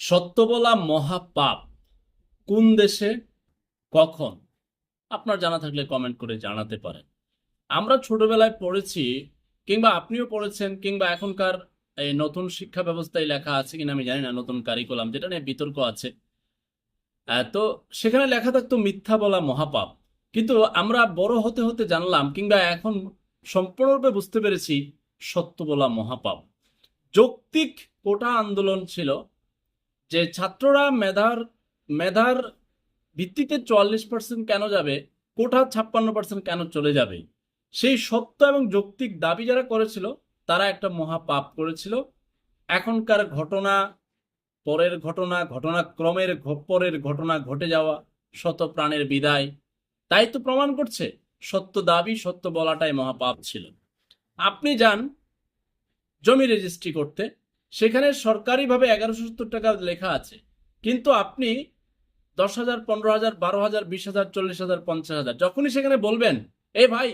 সত্য বলা মহাপাপ কোন দেশে, কখন? আপনার জানা থাকলে কমেন্ট করে জানাতে পারেন। আমরা ছোটবেলায় পড়েছি, কিংবা আপনিও পড়েছেন, কিংবা এখনকার এই নতুন শিক্ষা ব্যবস্থায় লেখা আছে কিনা আমি জানি না, নতুন কারিকুলাম যেটা নিয়ে বিতর্ক আছে। তো সেখানে লেখা থাকতো মিথ্যা বলা মহাপাপ। কিন্তু আমরা বড় হতে হতে জানলাম, কিংবা এখন সম্পূর্ণরূপে বুঝতে পেরেছি সত্য বলা মহাপাপ। যৌক্তিক কোটা আন্দোলন ছিল যে ছাত্ররা মেধার মেধার ভিত্তিতে চুয়াল্লিশ পার্সেন্ট কেন যাবে কোঠা ছাপ্পান্ন পার্সেন্ট কেন চলে যাবে, সেই সত্য এবং যৌক্তিক দাবি যারা করেছিল, তারা একটা মহা পাপ করেছিল। এখনকার ঘটনা, পরের ঘটনা, ঘটনাক্রমের পরের ঘটনা ঘটে যাওয়া, শত প্রাণের বিদায়, তাই তো প্রমাণ করছে, সত্য দাবি, সত্য বলাটাই মহাপাপ ছিল। আপনি যান জমি রেজিস্ট্রি করতে। সেখানে সরকারিভাবে এগারোশো সত্তর টাকা লেখা আছে। কিন্তু আপনি দশ হাজার, পনেরো হাজার, বারো হাজার, বিশ হাজার, চল্লিশ হাজার, পঞ্চাশ হাজার, যখনই সেখানে বলবেন এ ভাই,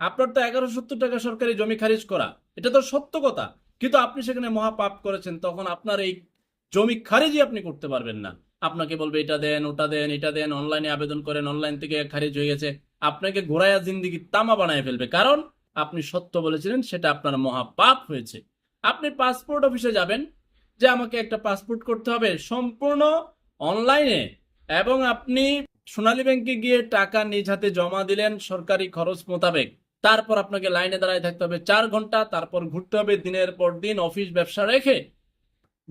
আপনার তো এগারোশো সত্তর টাকা সরকারি জমি খারিজ করা, এটা তো সত্য কথা। কিন্তু আপনি সেখানে মহাপাপ করেছেন, তখন আপনার এই জমি খারিজই আপনি করতে পারবেন না। আপনাকে বলবে, এটা দেন, ওটা দেন, এটা দেন, অনলাইনে আবেদন করেন, অনলাইন থেকে খারিজ হয়ে গেছে। আপনাকে ঘোরায়া জিন্দিগি তামা বানায় ফেলবে। কারণ আপনি সত্য বলেছিলেন, সেটা আপনার মহাপাপ হয়েছে। আপনি পাসপোর্ট অফিসে যাবেন, যে আমাকে একটা পাসপোর্ট করতে হবে সম্পূর্ণ অনলাইনে এবং আপনি সোনালী ব্যাংকে গিয়ে টাকা নিজ হাতে জমা দিলেন সরকারি খরচ মোতাবেক। তারপর আপনাকে লাইনে দাঁড়ায় থাকতে হবে চার ঘণ্টা, তারপর ঘুরতে হবে দিনের পর দিন অফিস ব্যবসা রেখে।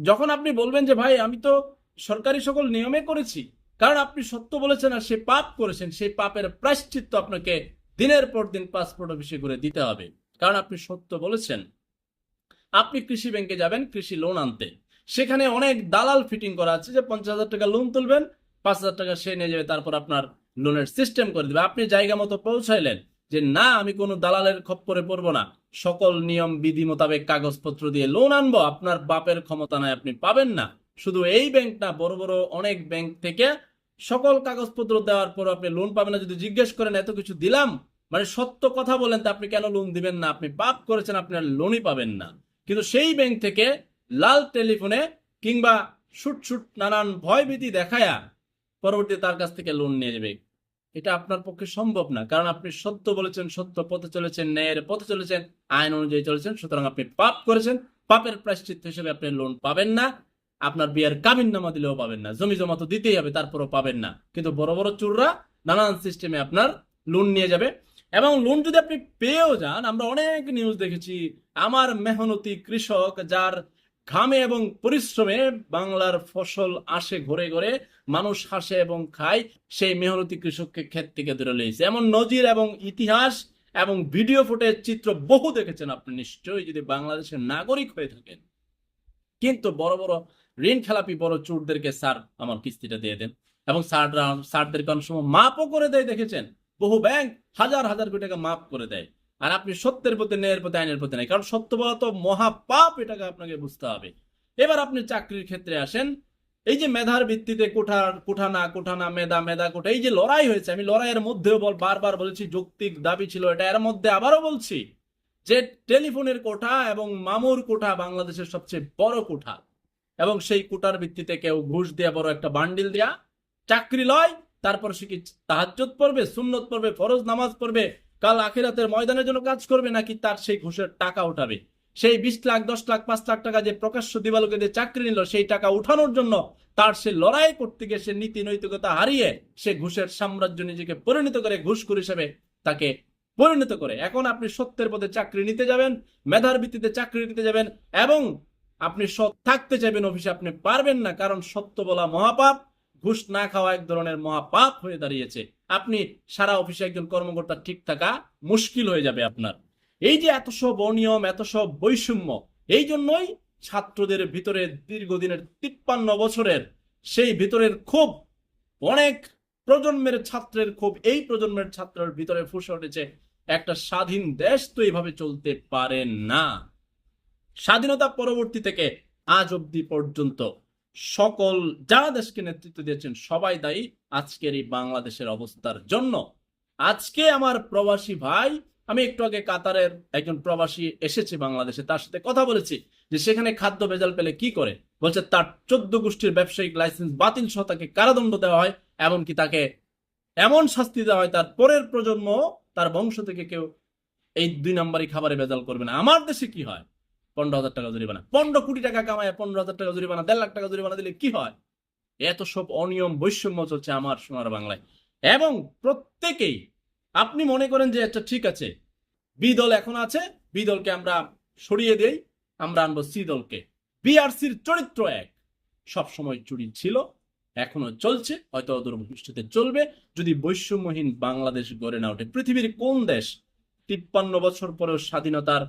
যখন আপনি বলবেন যে, ভাই, আমি তো সরকারি সকল নিয়মে করেছি। কারণ আপনি সত্য বলেছেন আর সে পাপ করেছেন, সেই পাপের প্রায়শ্চিত্ত আপনাকে দিনের পর দিন পাসপোর্ট অফিসে করে দিতে হবে। কারণ আপনি সত্য বলেছেন। আপনি কৃষি ব্যাংকে যাবেন, কৃষি লোন আনতে। সেখানে অনেক দালাল ফিটিং করা আছে যে পঞ্চাশ হাজার টাকা লোন তুলবেন, পাঁচ হাজার টাকা সে নিয়ে যাবে, তারপর আপনার লোনের সিস্টেম করে দেবে। আপনি জায়গা মতো পৌঁছাইলেন যে, না, আমি কোনো দালালের খপ্পরে পড়ব না। সকল নিয়ম, বিধি মোতাবেক কাগজপত্র দিয়ে লোন আনব, আপনার বাপের ক্ষমতা নাই, আপনি পাবেন না। শুধু এই ব্যাংক না, বড় বড় অনেক ব্যাংক থেকে সকল কাগজপত্র দেওয়ার পর আপনি লোন পাবেন না। যদি জিজ্ঞেস করেন, এত কিছু দিলাম? মানে সত্য কথা বলেন, তা আপনি কেন লোন দিবেন না? আপনি পাপ করেছেন, আপনি আর লোনই পাবেন না। কিন্তু সেই ব্যাংক থেকে লাল টেলিফোনে কিংবা শুট শুট নানান ভয়ভীতি দেখায়া পরবর্তী তার কাছ থেকে লোন নিয়ে যাবে এটা আপনার পক্ষে সম্ভব না। কারণ আপনি সত্য বলেছেন, সত্য পথে চলেছেন, ন্যায়ের পথে চলেছেন, আইন অনুযায়ী চলেছেন, সুতরাং আপনি পাপ করেছেন। পাপের প্রায়শ্চিত্ত হিসেবে আপনি লোন পাবেন না। আপনার বিয়ের কাবিন নামা দিলেও পাবেন না। জমি জমা তো দিতেই হবে, তারপরও পাবেন না। কিন্তু বড় বড় চুররা নানান সিস্টেমে আপনার লোন নিয়ে যাবে। এবং লোন যদি আপনি পেয়েও যান, আমরা অনেক নিউজ দেখেছি, আমার মেহনতি কৃষক যার ঘামে এবং পরিশ্রমে বাংলার ফসল আসে ঘরে ঘরে, মানুষ হাসে এবং খায়, সেই মেহনতি কৃষককে ক্ষেত থেকে দূরে লিয়েছে এমন নজির এবং ইতিহাস এবং ভিডিও ফুটেজ চিত্র বহু দেখেছেন আপনি নিশ্চয়ই যদি বাংলাদেশের নাগরিক হয়ে থাকেন। কিন্তু বড় বড় ঋণ খেলাপি বড় চোরদেরকে স্যার আমার কিস্তিটা দিয়ে দেন এবং স্যাররা স্যারদেরকে অনেক সময় মাপও করে দেয়, দেখেছেন? বহু ব্যাংক হাজার হাজার কোটি টাকা মাপ করে দেয়। আর আপনি সত্যের প্রতি, ন্যায়ের প্রতি, আইনের প্রতি নাই। কারণ সত্য বলা তো মহাপাপ, এটাকে আপনাকে বুঝতে হবে। এবার আপনি চাকরির ক্ষেত্রে আসেন। এই যে মেধার ভিত্তিতে কোঠার, কোঠানা কোঠানা, মেধা মেধা, কোঠা, এই যে লড়াই হয়েছে, আমি লড়াইয়ের মধ্যেও বল, বারবার বলেছি, যৌক্তিক দাবি ছিল এটা, এর মধ্যে আবারও বলছি যে টেলিফোনের কোঠা এবং মামুর কোঠা বাংলাদেশের সবচেয়ে বড় কোঠা। এবং সেই কোটার ভিত্তিতে কেউ ঘুষ দেয়া বড় একটা বান্ডিল দেয়া, চাকরি লয় তারপর সে কি তাহাজ্জত পড়বে, সুন্নত পড়বে, ফরজ নামাজ পড়বে, কাল আখিরাতের ময়দানের জন্য কাজ করবে, নাকি তার সেই ঘুষের টাকা উঠাবে? সেই বিশ লাখ, দশ লাখ, পাঁচ লাখ টাকা যে প্রকাশ্য দিবালোকে দিয়ে চাকরি নিল, সেই টাকা উঠানোর জন্য তার সে লড়াই করতে গিয়ে সে নীতি নৈতিকতা হারিয়ে সে ঘুষের সাম্রাজ্য নিজেকে পরিণত করে, ঘুষখোর হিসেবে তাকে পরিণত করে। এখন আপনি সত্যের পথে চাকরি নিতে যাবেন, মেধার ভিত্তিতে চাকরি নিতে যাবেন, এবং আপনি সৎ থাকতে চাইবেন অফিসে, আপনি পারবেন না, কারণ সত্য বলা মহাপাপ। ঘুষ না খাওয়া এক ধরনের মহাপাপ হয়ে দাঁড়িয়েছে। আপনি সারা অফিসে একজন কর্মকর্তা ঠিক থাকা মুশকিল হয়ে যাবে আপনার। এই যে এত সব অনিয়ম, এত সব বৈষম্য, এই জন্যই ছাত্রদের ভিতরে দীর্ঘদিনের তিপ্পান্ন বছরের সেই ভিতরের ক্ষোভ, অনেক প্রজন্মের ছাত্রের ক্ষোভ, এই প্রজন্মের ছাত্রের ভিতরে ফুসে উঠেছে। একটা স্বাধীন দেশ তো এইভাবে চলতে পারে না। স্বাধীনতা পরবর্তী থেকে আজ অব্দি পর্যন্ত সকল যারা দেশকে নেতৃত্ব দিয়েছেন সবাই দায়ী আজকের এই বাংলাদেশের অবস্থার জন্য। আজকে আমার প্রবাসী ভাই, আমি একটু আগে কাতারের একজন প্রবাসী এসেছে বাংলাদেশে, তার সাথে কথা বলেছি যে সেখানে খাদ্য ভেজাল পেলে কি করে? বলছে, তার চোদ্দ গোষ্ঠীর ব্যবসায়িক লাইসেন্স বাতিল, সহ তাকে কারাদণ্ড দেওয়া হয়, এমনকি তাকে এমন শাস্তি দেওয়া হয় তার পরের প্রজন্ম, তার বংশ থেকে কেউ এই দুই নাম্বারই খাবারে ভেজাল করবে না। আমার দেশে কি হয়? পনেরো হাজার টাকা জরিমানা। পনেরো কোটি টাকা কামায়, পনেরো হাজার টাকা জরিমানা, দেড় লাখ টাকা জরিমানা দিলে কি হয়? এত সব অনিয়ম, বৈষম্য চলছে আমার সোনার বাংলায়। এবং প্রত্যেকেই, আপনি মনে করেন যে এটা ঠিক আছে বি দল এখন আছে বি দলকে আমরা সরিয়ে দেই, আমরা আনব সি দলকে বিআরসির চরিত্র এক। সব সময় চুরি ছিল, এখনও চলছে, হয়তো অদূর চলবে। যদি বৈষম্যহীন বাংলাদেশ গড়ে না ওঠে, পৃথিবীর কোন দেশ তিপ্পান্ন বছর পরেও স্বাধীনতার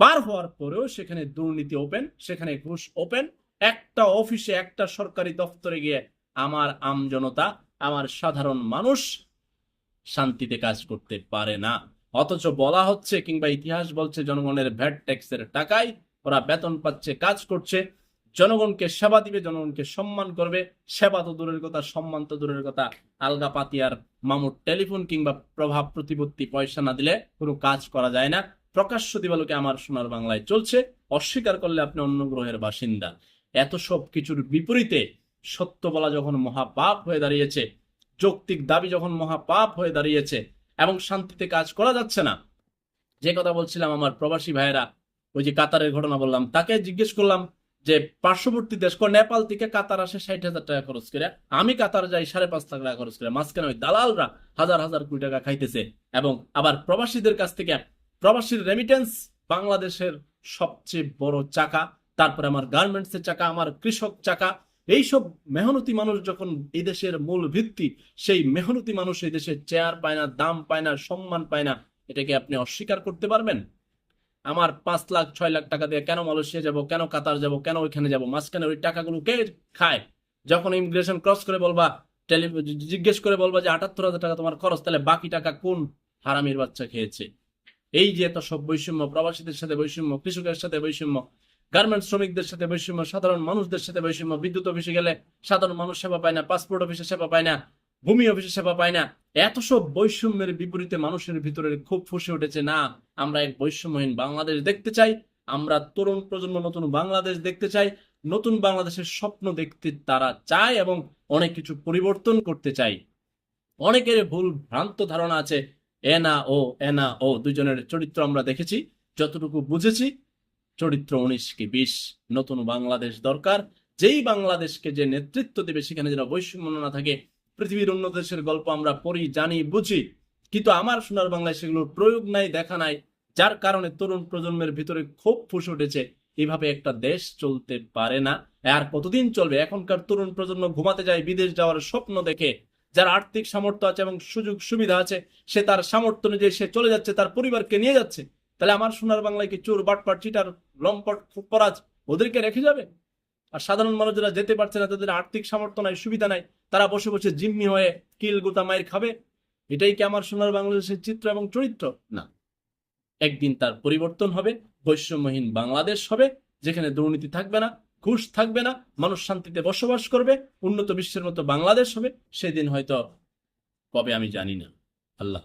পার হওয়ার পরেও সেখানে দুর্নীতি ওপেন সেখানে ঘুষ ওপেন একটা অফিসে একটা সরকারি দপ্তরে গিয়ে আমার আমজনতা, আমার সাধারণ মানুষ শান্তিতে কাজ করতে পারে না। অথচ বলা হচ্ছে কিংবা ইতিহাস বলছে, জনগণের ভ্যাট ট্যাক্সের টাকায় ওরা বেতন পাচ্ছে, কাজ করছে। জনগণকে সেবা দিবে, জনগণকে সম্মান করবে। সেবা তো দূরের কথা, সম্মান তো দূরের কথা। আলগা পাতিয়ার মামুর টেলিফোন কিংবা প্রভাব প্রতিপত্তি পয়সা না দিলে কোনো কাজ করা যায় না। প্রকাশ্য দিবালোকে আমার সোনার বাংলায় চলছে। অস্বীকার করলে আপনি অন্য গ্রহের বাসিন্দা। এত সব কিছুর বিপরীতে সত্য বলা যখন মহাপাপ হয়ে দাঁড়িয়েছে, যৌক্তিক দাবি যখন মহাপাপ হয়ে দাঁড়িয়েছে, এবং শান্তিতে কাজ করা যাচ্ছে না, যে কথা বলছিলাম আমার প্রবাসী ভাইয়েরা, ওই যে কাতারের ঘটনা বললাম, তাকে জিজ্ঞেস করলাম যে, পার্শ্ববর্তী দেশ কোন নেপাল থেকে কাতার আসে ষাট হাজার টাকা খরচ করে। আমি কাতার যাই সাড়ে পাঁচ লাখ টাকা খরচ করে। মাঝখানে ওই দালালরা হাজার হাজার কোটি টাকা খাইতেছে এবং আবার প্রবাসীদের কাছ থেকে প্রবাসীর রেমিটেন্স বাংলাদেশের সবচেয়ে বড় চাকা, তারপরে আমার গার্মেন্টসের চাকা, আমার কৃষক চাকা, এইসব মেহনতি মানুষ যখন এই দেশের মূল ভিত্তি, সেই মেহনতি মানুষ এই দেশে চেয়ার পায় না, দাম পায় না, সম্মান পায় না, এটাকে আপনি অস্বীকার করতে পারবেন? আমার পাঁচ লাখ, ছয় লাখ টাকা দিয়ে কেন মালয়েশিয়া যাব, কেন কাতার যাব, কেন ওইখানে যাব? মাঝখানে ওই টাকাগুলো কে খায়? যখন ইমিগ্রেশন ক্রস করে বলবা টেলি জিজ্ঞেস করে বলবা যে আটাত্তর হাজার টাকা তোমার খরচ, তাহলে বাকি টাকা কোন হারামির বাচ্চা খেয়েছে? এই যে এত সব বৈষম্য, প্রবাসীদের সাথে বৈষম্য, কৃষকের সাথে বৈষম্য গার্মেন্টস শ্রমিকদের সাথে বৈষম্য, সাধারণ মানুষদের সাথে বৈষম্য, বিদ্যুৎ অফিসে গেলে সাধারণ মানুষ সেবা পায় না পাসপোর্ট অফিসে সেবা পায় না, ভূমি অফিসে সেবা পায় না। এত সব বৈষম্যের বিপরীতে মানুষের ভিতরে খুব ফুসে উঠেছে, না, আমরা এক বৈষম্যহীন বাংলাদেশ দেখতে চাই, আমরা তরুণ প্রজন্ম, নতুন বাংলাদেশ দেখতে চাই, নতুন বাংলাদেশের স্বপ্ন দেখতে তারা চায় এবং অনেক কিছু পরিবর্তন করতে চাই অনেকের ভুল ভ্রান্ত ধারণা আছে এনা ও এনা ও দুজনের চরিত্র আমরা দেখেছি, যতটুকু বুঝেছি, চরিত্র উনিশ কি বিশ, নতুন বাংলাদেশ দরকার। যেই বাংলাদেশকে যে নেতৃত্ব দেবে, সেখানে যেন বৈষম্য না থাকে, পৃথিবীর অন্য দেশের গল্প আমরা পড়ি, জানি, বুঝি। কিন্তু আমার সোনার বাংলায় সেগুলোর প্রয়োগ নাই, দেখা নাই, যার কারণে তরুণ প্রজন্মের ভিতরে খুব ফুসে উঠেছে, এভাবে একটা দেশ চলতে পারে না। আর কতদিন চলবে? এখনকার তরুণ প্রজন্ম ঘুমাতে যায়, বিদেশ যাওয়ার স্বপ্ন দেখে যার আর্থিক সামর্থ্য আছে এবং সুযোগ সুবিধা আছে, সে তার সামর্থ্য অনুযায়ী সে চলে যাচ্ছে, তার পরিবারকে নিয়ে যাচ্ছে। তাহলে আমার সোনার বাংলায় কি চোর, বাটপাট, চিটার, লম্পট পরাজ ওদেরকে রেখে যাবে? আর সাধারণ মানুষ যারা যেতে পারছে না, তাদের আর্থিক সামর্থ্য নাই, সুবিধা নাই, তারা বসে বসে জিম্মি হয়ে কিল, গোতা মায়ের খাবে? এটাই কি আমার সোনার বাংলাদেশের চিত্র এবং চরিত্র? না। একদিন তার পরিবর্তন হবে, বৈষম্যহীন বাংলাদেশ হবে, যেখানে দুর্নীতি থাকবে না ঘুষ থাকবে না, মানুষ শান্তিতে বসবাস করবে, উন্নত বিশ্বের মতো বাংলাদেশ হবে, সেদিন হয়তো কবে আমি জানি না আল্লাহ।